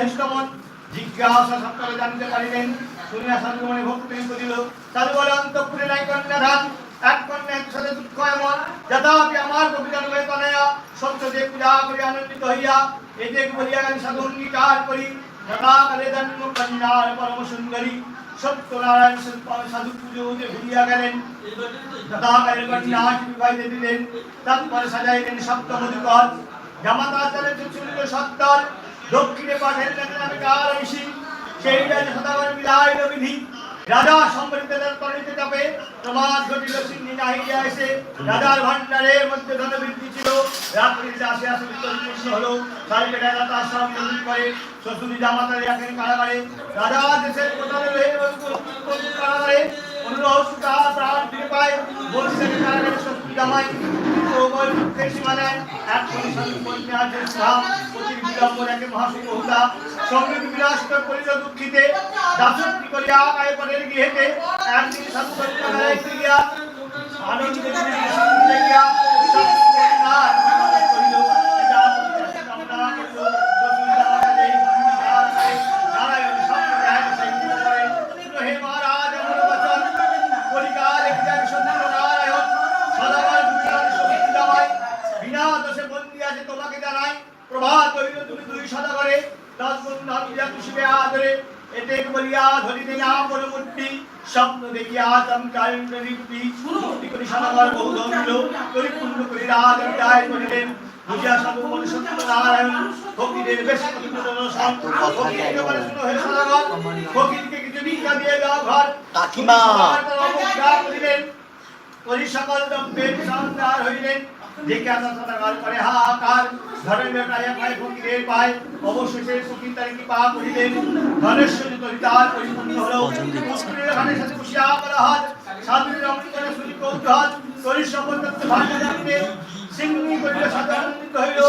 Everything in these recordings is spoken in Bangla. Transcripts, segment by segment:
হৃষ্টমন জিজ্ঞাসা সত্তরে জানতে পারিলেন, শুনিয়া মনে ভক্তি করিল। সাধু বলে অন্তপুরে নাই কন্যাধান এক কন্যা এক সাথে দুঃখ এমন। যথাপি আমার কবিতার হয়ে তনয়া সত্যতে পূজা করি আনন্দিত হইয়া, এতে বলিয়া গান সাধু অঙ্গীকার করি। যথা কালে জন্ম কন্যার পরম সুন্দরী, সত্যনারায়ণ সাধু পুজোতে ভুলিয়া গেলেন। তথা কালে কন্যা বিবাহিতে দিলেন। তারপরে সাজাইলেন সপ্তমধিকর। জামাতা চলে চুচুরিল সত্তর। দক্ষিণে পাঠের নামে কার ঋষি সেই রাজা সদাগর বিদায় বিধি রাজা সম্বরিতের তরিতে যাবে প্রমাদ ঘটিল সিন্ধি নাহিয়া এসে রাজার ভান্ডারের মধ্যে ধন বৃদ্ধি ছিল রাত্রিতে আসে আসে বিতর্কিত হলো, সারি আশ্রম মন্দির করে, শ্বশুরি জামাতা রাখেন কারাগারে। রাজা দেশের রয়ে কারাগারে। অনুরোধ সুতা, প্রাণ ফিরে পায় বলছে কারাগারে শ্বশুরি জামাই ওগল মুখে সীমানায় এক পরিষদ কন্যা যে হুদা সংগীত বিলাস করিল দুঃখিতে, দাসত্রী করিয়া আয় পরের গৃহেতে একদিন আনন্দে করিলেন বুঝিয়া মনে নারায়ণ ফকিরের বেশ প্রতিপূর্ণ সন্ত শুনো হে সদাগর ফকিরকে কিছু ভিক্ষা দিয়ে দাও ঘর। কাকিমা। করিলেন করি সকল দম্পের সন্তান হইলেন। আসা সদাগর করে হাহাকার ধরেন বেটায় পায় ফকিরের পায়। অবশেষে ফকির তার কৃপা করিলেন। সহিত তরিতার পরিপূর্ণ হলো। ফকিরের ঘাটের সাথে বসিয়া বলা হাত সাধুর কৌতূহল। সকল তত্ত্ব ভাগ্য জানিতে সিংহী করিল সাধারণিত হইল।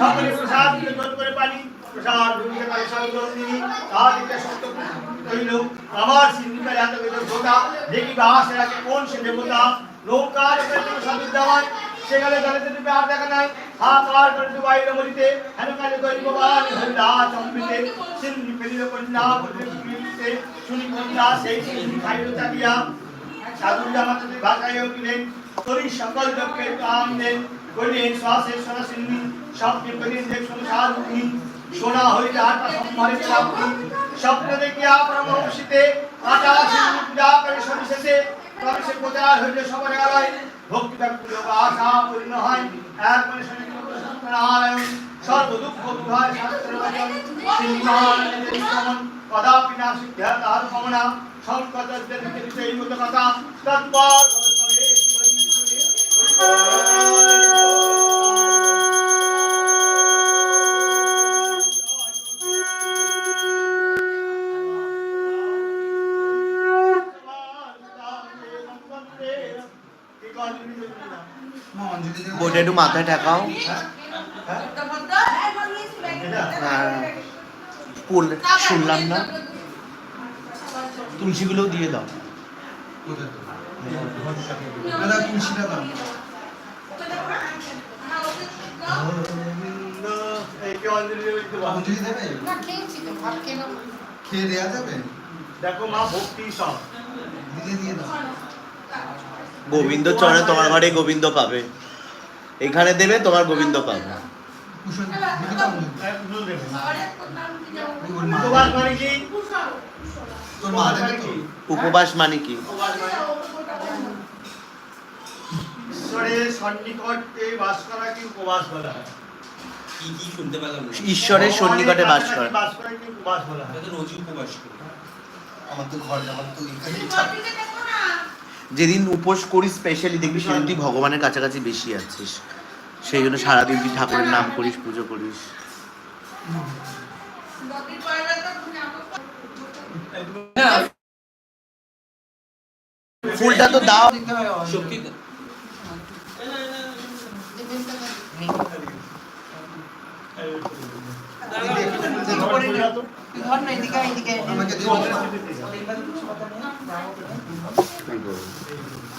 সকলে প্রসাদ জল করে পানি প্রসাদ ঢুকিতে পারে সর্বজনী তাহার দিকে সত্য কহিল আমার সিংহিকার এত বেদর ঘোটা দেখি বাস রাখে কোন সে দেবতা? সাধু দেওয়ায় সেখানে আর দেখা নাই। হা কার করে বাইরে মরিতে হেন কালে কই ভগবান হরিদা চম্পিতে। সিংহি ফেলিল কন্যা শুনি কন্যা, সেই সিংহি খাইল চাকিয়া সাধু জামাতে ভাষায় উঠিলেন তরি সকল লোককে কাম দেন করিলেন শ্বাসে সোনা সিন্ধি স্বপ্নে করিলেন যে সংসার উঠি সোনা হইলে আটা সম্মানিত রাখি স্বপ্ন দেখিয়া পরমহংসিতে আটা পূজা করে সবিশেষে তবে সে প্রচার হইলে সবার আড়াই। ভক্তি ব্যক্তি লোক আশা পূর্ণ হয়। এক মনে নারায়ণ। সর্ব দুঃখ দুহায় শাস্ত্র বচন সিংহানন্দের সমন কদাপি না সিদ্ধা তাহার কামনা সংকটের মতো কথা। তৎপর ভবসবে একটু মাথায় ঠেকাও হ্যাঁ শুনলাম না তুলসীগুলো দিয়ে দাও তুলসীটা দাও খেয়ে দেওয়া যাবে? দেখো মা ভক্তি সব? দিলে দিয়ে দাও। গোবিন্দ চরণে তোমার ঘরে গোবিন্দ পাবে। এখানে দেবে তোমার গোবিন্দ পাবে। কুশল দিকে দাও অঞ্জলি। এক ফুল দেবে। ওর মা উপবাস মানে কি? ঈশ্বরের সন্নিকটে বাস করাকে উপবাস বলা হয়? কি কি শুনতে পেলাম ঈশ্বরের সন্নিকটে বাস করে। বাস করাকে উপবাস বলা হয়? রোজই উপবাস করি। আমার তো ঘর আমার তো যেদিন উপোস করিস স্পেশালি দেখবি সেদিন তুই ভগবানের কাছাকাছি বেশি আছিস। সেই জন্য সারাদিন তুই ঠাকুরের নাম করিস পুজো করিস। ফুলটা তো দাও। দিতে হয় অঞ্জলি। শক্তি আমাকে দিও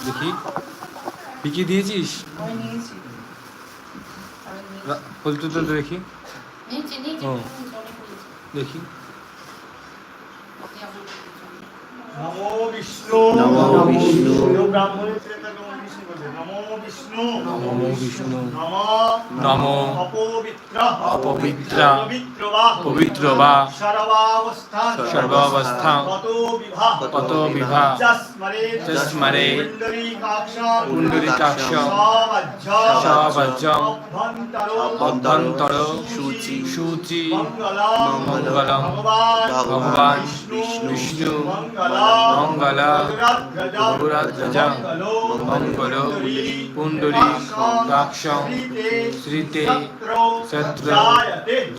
দেখি। বিকি দিয়েছিস? তো দেখি। ও। দেখি। নমো বিষ্ণু। নমো বিষ্ণু। ব্রাহ্মণের নমো বিষ্ণু নমো বিষ্ণু নমো নমো অপবিত্র অপবিত্র পবিত্র বা পবিত্র বা সর্বাবস্থান সর্বাবস্থান কত বিভা কত বিভা যস্মরে যস্মরে পুণ্ডরীকাক্ষং পুণ্ডরীকাক্ষং সবজ্জ সবজ্জং অভ্যন্তর অভ্যন্তর সূচি সূচি মঙ্গলম মঙ্গলম ভগবান ভগবান বিষ্ণু বিষ্ণু মঙ্গলম মঙ্গল গরুরাধ্বজং মঙ্গল पुंडरी राक्षं श्रीते शत्र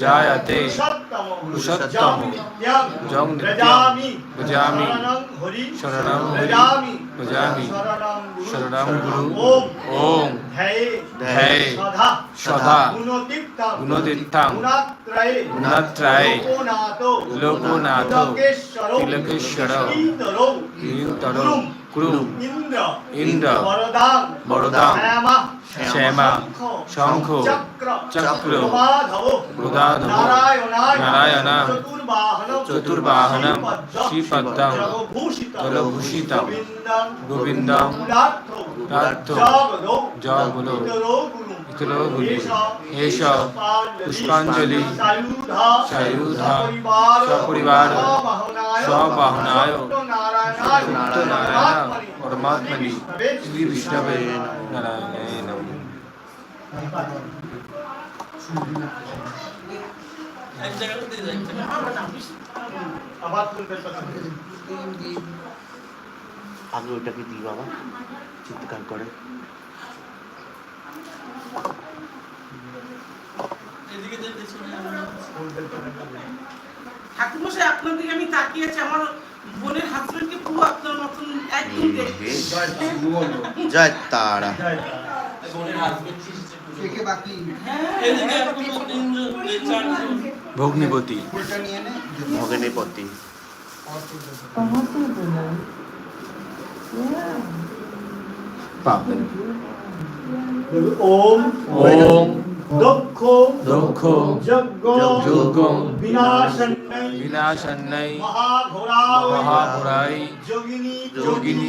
जायते पुरुषोत्तमो जं भजामि भजामि गुरु ओम धै सदा गुणतीर्थं लोकोनाथो কুরু ইন্দ্র বরদাং শ্যামা শঙ্খ চক্র প্রদাধব নারায়ণ চতুর্বাহন শ্রীপদ্মং জলভূষিতং গোবিন্দ জগলো ইতলো গুলি এষ পুষ্পাঞ্জলি সায়ুধ সপরিবার স্ববাহনায় সত্যনারায়ণ পরমাত্মনি শ্রী বিষ্ণবে নারায়ণ নমঃ এক জায়গায় দিয়ে যায় আবার তুলতে কথা আগে ওটাকে দিই বাবা চিৎকার করে ঠাকুরমশাই আপনার দিকে আমি তাকিয়ে আছি। আমার বোনের হাজবেন্ডকে পুরো আপনার মতন একদম দেখতে জয় তারা। ভগ্নিপতি। পাবেন ওম ওম। দক্ষ দক্ষ যজ্ঞ যজ্ঞ বিনাশন্নৈ বিনাশন্নৈ মহাঘোরাই মহাঘোরাই যোগিনী যোগিনী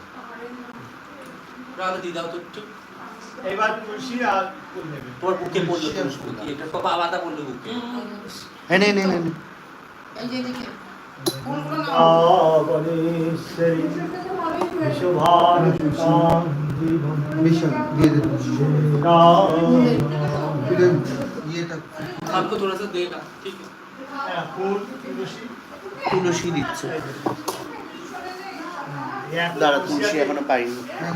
তাহলে দিদাও তো একটু। এবার তুলসী আর ফুল বুকে পড়ল তুলসী এটা সব আলাদা পড়ল বুকে। হ্যাঁ নে নে নে এই যে দেখে। হ্যাঁ, দিচ্ছে। দাঁড়া তুলসী এখনও পাইনি। হ্যাঁ।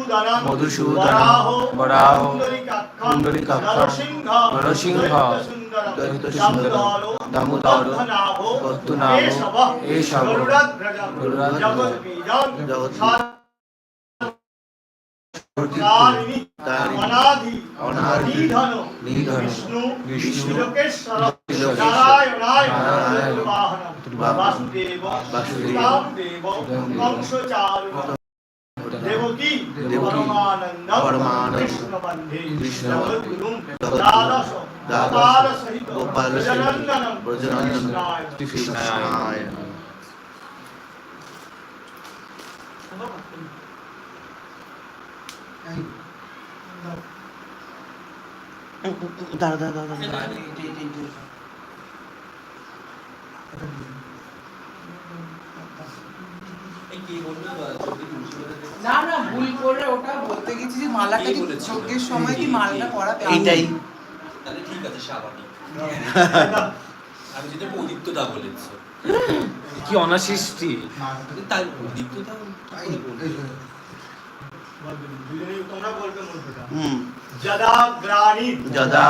মধুসূদন বরাহ পুণ্ডরীকাক্ষ নরসিংহ দৈত্যসুন্দর দামোদর তারিণী অনাধি অনাধি নিধন নিধন বিষ্ণু বিষ্ণু নারায়ণ বাসুদেব বাসুদেব কংসচারু দেবকী দেবকী পরমানন্দ পরমানন্দ কৃষ্ণবন্ধে কৃষ্ণ জগদ্গুরু জগদ্গুরু দ্বাদশ দ্বাদশ গোপাল সহিত গোপাল সহিত ব্রজনন্দনম ব্রজনন্দনম কৃষ্ণায় কৃষ্ণায় দাঁড়া দাঁড়া দাঁড়া দাঁড়া। না না ভুল করে ওটা বলতে গেছি যে মালাটা কি? যজ্ঞের সময় কি মালাটা কে? পরাতে এইটাই। তাহলে ঠিক আছে স্বাভাবিক আমি যেটা প্রদীপ্ত বলেছি। কি অনাসৃষ্টি? তাই প্রদীপ্ত দা তাই, এই যে, দুজনেই তোমরা বলবে মন্ত্রটা হুম যদা গ্লানি যদা